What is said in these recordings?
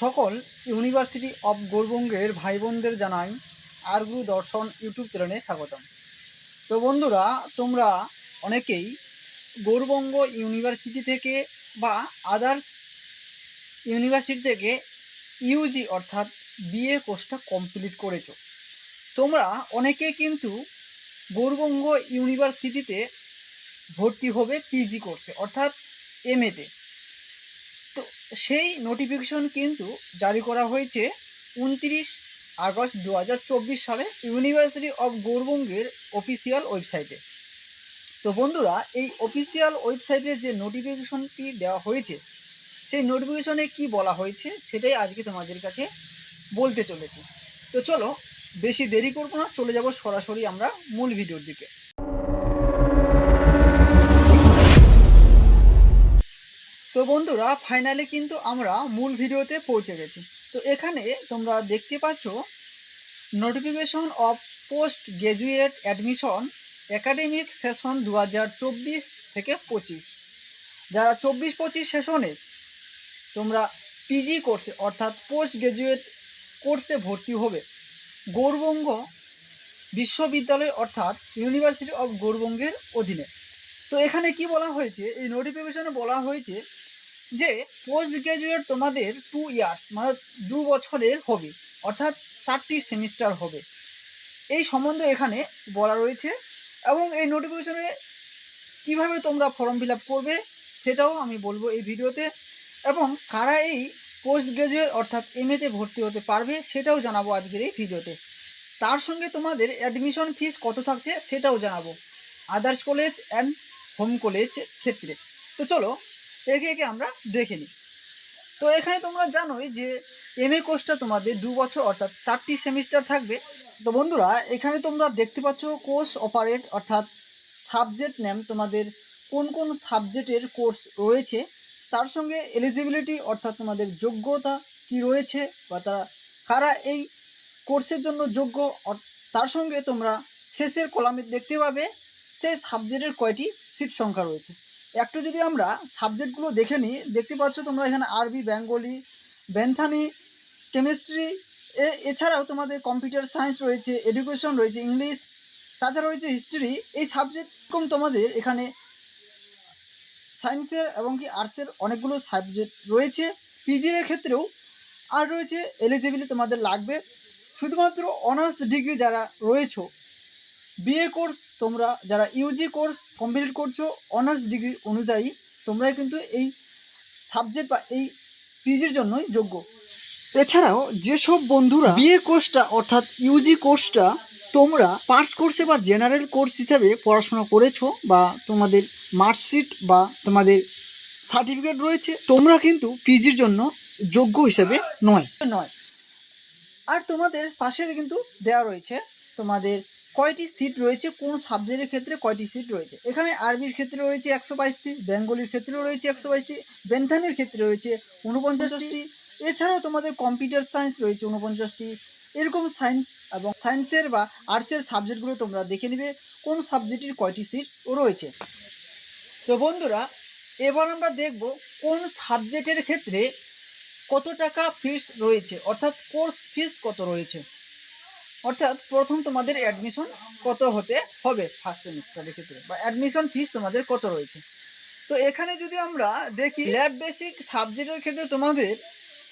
সকল university of গৌরবঙ্গের ভাই বোনদের জানাই আরগুরু দর্শন ইউটিউব চ্যানেলে স্বাগতম। তো বন্ধুরা, তোমরা অনেকেই গৌরবঙ্গ ইউনিভার্সিটি থেকে বা আদার্স ইউনিভার্সিটি থেকে ইউজি অর্থাৎ বিএ কোর্সটা কমপ্লিট করেছ। তোমরা অনেকে কিন্তু গৌরবঙ্গ ইউনিভার্সিটিতে ভর্তি হবে পিজি কোর্সে, অর্থাৎ এমএতে সেই নোটিফিকেশন কিন্তু জারি করা হয়েছে উনত্রিশ আগস্ট দু হাজার চব্বিশ সালে ইউনিভার্সিটি অফ গৌরবঙ্গের অফিসিয়াল ওয়েবসাইটে তো বন্ধুরা, এই অফিসিয়াল ওয়েবসাইটের যে নোটিফিকেশনটি দেওয়া হয়েছে, সেই নোটিফিকেশনে কি বলা হয়েছে সেটাই আজকে তোমাদের কাছে বলতে চলেছি। তো চলো, বেশি দেরি করব না, চলে যাব সরাসরি আমরা মূল ভিডিওর দিকে। তো বন্ধুরা ফাইনালি কিন্তু আমরা মূল ভিডিওতে পৌঁছে গেছি। তো এখানে তোমরা দেখতে পাচ্ছ notification of post graduate admission academic session দু হাজার চব্বিশ থেকে পঁচিশ। যারা চব্বিশ পঁচিশ সেশনে তোমরা পিজি কোর্সে অর্থাৎ পোস্ট গ্র্যাজুয়েট কোর্সে ভর্তি হবে, গৌরবঙ্গ বিশ্ববিদ্যালয়, অর্থাৎ ইউনিভার্সিটি অফ গৌরবঙ্গের অধীনে। তো এখানে কি বলা হয়েছে? এই নোটিফিকেশনে বলা হয়েছে যে পোস্ট গ্র্যাজুয়েট তোমাদের টু ইয়ার্স মানে দু বছরের হবে, অর্থাৎ চারটি সেমিস্টার হবে। এই সম্বন্ধে এখানে বলা রয়েছে এবং এই নোটিফিকেশনে কীভাবে তোমরা ফর্ম ফিল করবে সেটাও আমি বলব এই ভিডিওতে এবং কারা এই পোস্ট গ্রাজুয়েট অর্থাৎ এমএতে ভর্তি হতে পারবে সেটাও জানাব আজকের এই ভিডিওতে। তার সঙ্গে তোমাদের অ্যাডমিশন ফিস কত থাকছে সেটাও জানাব। Others college and home college ক্ষেত্রে। তো চলো, একে একে আমরা দেখে নিই। তো এখানে তোমরা জানোই যে এম এ কোর্সটা তোমাদের দু বছর অর্থাৎ চারটি সেমিস্টার থাকবে। তো বন্ধুরা, এখানে তোমরা দেখতে পাচ্ছ কোর্স অপারেট অর্থাৎ সাবজেক্ট নেম তোমাদের কোন কোন সাবজেক্টের কোর্স রয়েছে। তার সঙ্গে এলিজিবিলিটি অর্থাৎ তোমাদের যোগ্যতা কি রয়েছে বা তারা কারা এই কোর্সের জন্য যোগ্য তার সঙ্গে তোমরা শেষের কলামে দেখতে পাবে। সেই সাবজেক্টের কয়টি সিট সংখ্যা রয়েছে। একটু যদি আমরা সাবজেক্টগুলো দেখে নিই, দেখতে পাচ্ছ তোমরা এখানে আরবি বেঙ্গলি বেন্থানি কেমিস্ট্রি এ, এছাড়াও তোমাদের কম্পিউটার সায়েন্স রয়েছে এডুকেশন রয়েছে ইংলিশ তাছাড়া রয়েছে হিস্ট্রি এই সাবজেক্ট কম তোমাদের এখানে সায়েন্সের এবং কি আর্টসের অনেকগুলো সাবজেক্ট রয়েছে। পিজির ক্ষেত্রেও আর রয়েছে এলিজিবিলিটি তোমাদের লাগবে। শুধুমাত্র অনার্স ডিগ্রি যারা রয়েছো বিএ কোর্স তোমরা যারা ইউজি কোর্স কমপ্লিট করছ অনার্স ডিগ্রি অনুযায়ী তোমরা কিন্তু এই সাবজেক্ট বা এই পিজির জন্যই যোগ্য। এছাড়াও, যেসব বন্ধুরা বিএ কোর্সটা অর্থাৎ ইউজি কোর্সটা তোমরা পাস কোর্সে বা জেনারেল কোর্স হিসাবে পড়াশোনা করেছ বা তোমাদের মার্কশিট বা তোমাদের সার্টিফিকেট রয়েছে, তোমরা কিন্তু পিজির জন্য যোগ্য হিসেবে নয়। নয়। আর তোমাদের পাশে কিন্তু দেওয়া রয়েছে তোমাদের কয়টি সিট রয়েছে? কোন সাবজেক্টের ক্ষেত্রে কয়টি সিট রয়েছে? এখানে আরবির ক্ষেত্রে রয়েছে একশো বাইশটি, বেঙ্গলির ক্ষেত্রেও রয়েছে একশো বাইশটি বেন্থানের ক্ষেত্রে রয়েছে উনপঞ্চাশটি এছাড়াও তোমাদের কম্পিউটার সায়েন্স রয়েছে উনপঞ্চাশটি এরকম সায়েন্স এবং সায়েন্সের বা আর্টসের সাবজেক্টগুলো তোমরা দেখে নেবে, কোন সাবজেক্টের কয়টি সিট রয়েছে। তো বন্ধুরা, এবার আমরা দেখব কোন সাবজেক্টের ক্ষেত্রে কত টাকা ফিস রয়েছে, অর্থাৎ কোর্স ফিস কত রয়েছে। অর্থাৎ প্রথম তোমাদের অ্যাডমিশন কত হতে হবে ফার্স্ট সেমিস্টারের ক্ষেত্রে? বা অ্যাডমিশন ফিস তোমাদের কত রয়েছে? তো এখানে যদি আমরা দেখি ল্যাব বেসিক সাবজেক্টের ক্ষেত্রে তোমাদের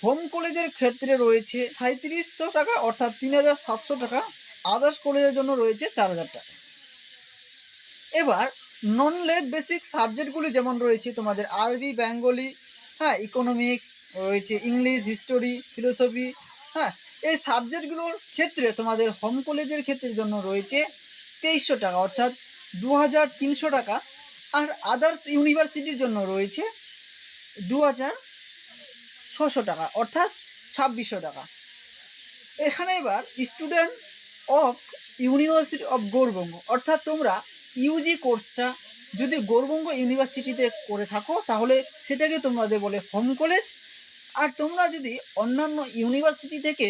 হোম কলেজের ক্ষেত্রে রয়েছে সাঁত্রিশশো টাকা, অর্থাৎ তিন হাজার সাতশো টাকা। আদার্স কলেজের জন্য রয়েছে চার হাজার টাকা। এবার নন ল্যাব বেসিক সাবজেক্টগুলি যেমন রয়েছে, তোমাদের আরবি, বেঙ্গলি হ্যাঁ ইকোনমিক্স রয়েছে ইংলিশ হিস্টোরি ফিলোসফি হ্যাঁ এই সাবজেক্টগুলোর ক্ষেত্রে তোমাদের হোম কলেজের ক্ষেত্রের জন্য রয়েছে তেইশশো টাকা, অর্থাৎ দু হাজার তিনশো টাকা। আর আদার্স ইউনিভার্সিটির জন্য রয়েছে দু হাজার ছশো টাকা, অর্থাৎ ছাব্বিশশো টাকা। এখানে এবার student of university of Gourbanga অর্থাৎ তোমরা ইউজি কোর্সটা যদি গৌরবঙ্গ ইউনিভার্সিটিতে করে থাকো, তাহলে সেটাকে তোমাদের বলে হোম কলেজ আর তোমরা যদি অন্যান্য ইউনিভার্সিটি থেকে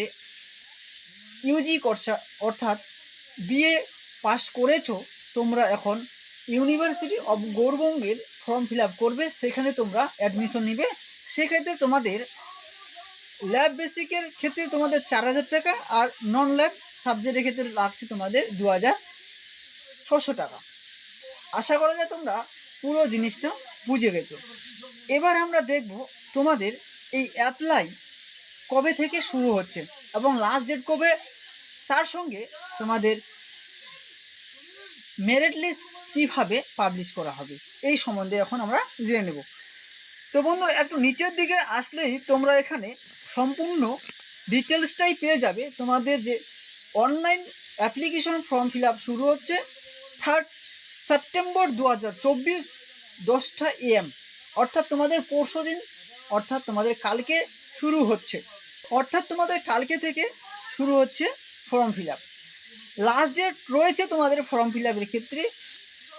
ইউজি কোর্স, অর্থাৎ বিএ পাস করেছ, তোমরা এখন ইউনিভার্সিটি অব গৌরবঙ্গের ফর্ম ফিল করবে, সেখানে তোমরা অ্যাডমিশন নিবে। সেক্ষেত্রে তোমাদের ল্যাব বেসিকের ক্ষেত্রে তোমাদের চার হাজার টাকা আর নন ল্যাব সাবজেক্টের ক্ষেত্রে লাগছে তোমাদের দু হাজার ছশো টাকা। আশা করা যায় তোমরা পুরো জিনিসটা বুঝে গেছো। এবার আমরা দেখব তোমাদের এই অ্যাপ্লাই কবে থেকে শুরু হচ্ছে। এবং লাস্ট ডেট কবে? তার সঙ্গে তোমাদের মেরিট লিস্ট কীভাবে পাবলিশ করা হবে? এই সম্বন্ধে এখন আমরা জেনে নেব। তো বন্ধুরা, একটু নিচের দিকে আসলেই তোমরা এখানে সম্পূর্ণ ডিটেলসটাই পেয়ে যাবে। তোমাদের যে অনলাইন অ্যাপ্লিকেশন ফর্ম ফিল শুরু হচ্ছে থার্ড সেপ্টেম্বর দু হাজার চব্বিশ দশটা এম অর্থাৎ তোমাদের পরশু দিন অর্থাৎ তোমাদের কালকে শুরু হচ্ছে। অর্থাৎ তোমাদের কালকে থেকে শুরু হচ্ছে form fill up last date রয়েছে তোমাদের ফর্ম ফিল আপের ক্ষেত্রে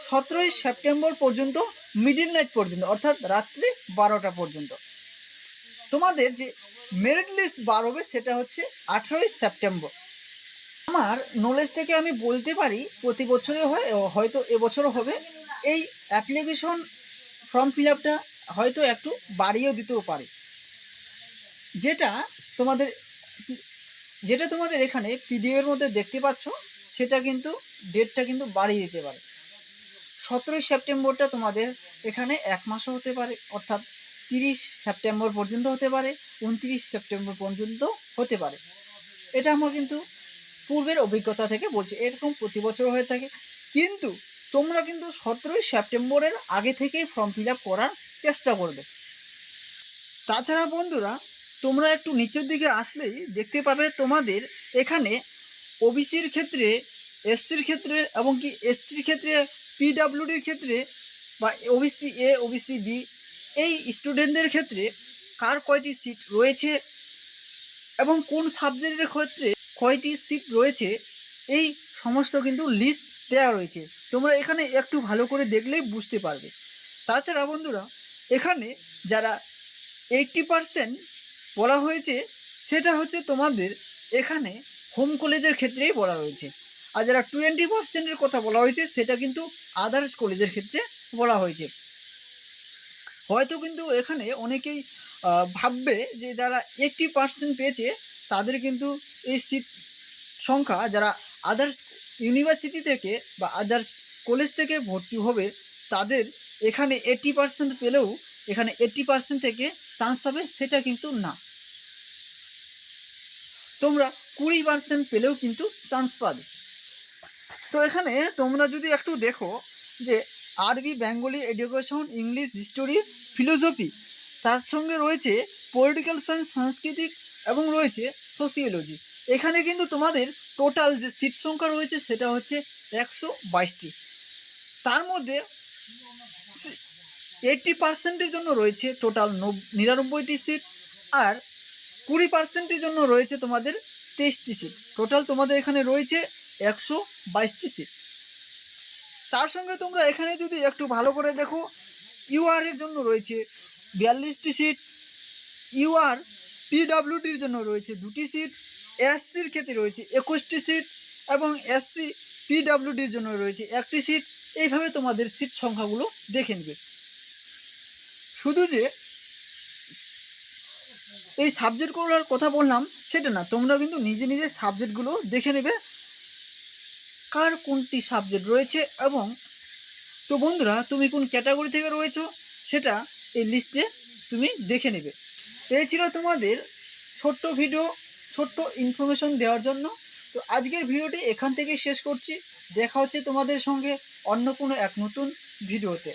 সতেরোই সেপ্টেম্বর পর্যন্ত মিডিল নাইট পর্যন্ত, অর্থাৎ রাত্রে বারোটা পর্যন্ত। তোমাদের যে মেরিট লিস্ট বার হবে সেটা হচ্ছে আঠেরোই সেপ্টেম্বর আমার নলেজ থেকে আমি বলতে পারি প্রতি বছরে হয় হয়তো এবছরও হবে। এই অ্যাপ্লিকেশন ফর্ম ফিল আপটা হয়তো একটু বাড়িয়েও দিতেও পারে। যেটা তোমাদের যেটা তোমাদের এখানে পিডিএফের মধ্যে দেখতে পাচ্ছ, সেটা কিন্তু ডেটটা কিন্তু বাড়িয়ে দিতে পারে। সতেরোই সেপ্টেম্বরটা তোমাদের এখানে এক মাসও হতে পারে, অর্থাৎ তিরিশ সেপ্টেম্বর পর্যন্ত হতে পারে, উনত্রিশ সেপ্টেম্বর পর্যন্ত হতে পারে। এটা আমার কিন্তু পূর্বের অভিজ্ঞতা থেকে বলছি, এরকম প্রতি বছর হয়ে থাকে। কিন্তু তোমরা কিন্তু সতেরোই সেপ্টেম্বরের আগে থেকেই ফর্ম ফিল করার চেষ্টা করবে। তাছাড়া বন্ধুরা তোমরা একটু নিচের দিকে আসলেই দেখতে পাবে তোমাদের এখানে ওবিসির ক্ষেত্রে এসসির ক্ষেত্রে এবং কি এসটির ক্ষেত্রে পিডাব্লিউডির ক্ষেত্রে বা ওবিসি এ ওবিসি বি এই স্টুডেন্টদের ক্ষেত্রে কার কয়টি সিট রয়েছে এবং কোন সাবজেক্টের ক্ষেত্রে কয়টি সিট রয়েছে এই সমস্ত কিন্তু লিস্ট দেওয়া রয়েছে। তোমরা এখানে একটু ভালো করে দেখলেই বুঝতে পারবে। তাছাড়া বন্ধুরা, এখানে যারা এইটটি পারসেন্ট বলা হয়েছে, সেটা হচ্ছে তোমাদের এখানে হোম কলেজের ক্ষেত্রেই বলা রয়েছে। আর যারা টোয়েন্টি পার্সেন্টের কথা বলা হয়েছে, সেটা কিন্তু আদার্স কলেজের ক্ষেত্রে বলা হয়েছে। হয়তো কিন্তু এখানে অনেকেই ভাববে যে যারা এইটটি পার্সেন্ট পেয়েছে, তাদের কিন্তু এই সিট সংখ্যা যারা আদার্স ইউনিভার্সিটি থেকে বা আদার্স কলেজ থেকে ভর্তি হবে, তাদের এখানে এইটটি পার্সেন্ট পেলেও, এখানে এইটটি পার্সেন্ট থেকে চান্স পাবে সেটা কিন্তু না। তোমরা কুড়ি পার্সেন্ট পেলেও কিন্তু চান্স পাবে। তো এখানে তোমরা যদি একটু দেখো যে আরবি, Bengali education English history philosophy তার সঙ্গে রয়েছে পলিটিক্যাল সায়েন্স সাংস্কৃতিক এবং রয়েছে সোসিওলজি এখানে কিন্তু তোমাদের টোটাল যে সিট সংখ্যা রয়েছে সেটা হচ্ছে একশো বাইশটি। তার মধ্যে এইটটি পার্সেন্টের জন্য রয়েছে টোটাল নিরানব্বইটি সিট আর কুড়ি পার্সেন্টের জন্য রয়েছে তোমাদের তেইশটি সিট টোটাল তোমাদের এখানে রয়েছে একশো বাইশটি সিট তার সঙ্গে তোমরা এখানে যদি একটু ভালো করে দেখো ইউআর এর জন্য রয়েছে বিয়াল্লিশটি সিট ইউআর পিডাব্লিউডির জন্য রয়েছে দুটি সিট এসসির ক্ষেত্রে রয়েছে একুশটি সিট এবং এসসি পিডাব্লিউডির জন্য রয়েছে একটি সিট এইভাবে তোমাদের সিট সংখ্যাগুলো দেখে নেবে। শুধু যে এই সাবজেক্টগুলোর কথা বললাম, সেটা না তোমরা কিন্তু নিজে নিজে সাবজেক্টগুলো দেখে নেবে, কার কোনটি সাবজেক্ট রয়েছে এবং তো বন্ধুরা, তুমি কোন ক্যাটাগরি থেকে রয়েছো, সেটা এই লিস্টে তুমি দেখে নেবে। এই ছিল তোমাদের ছোট্ট ভিডিও ছোট্ট ইনফরমেশন দেওয়ার জন্য। তো আজকের ভিডিওটি এখান থেকে শেষ করছি। দেখা হচ্ছে তোমাদের সঙ্গে অন্য কোনো এক নতুন ভিডিওতে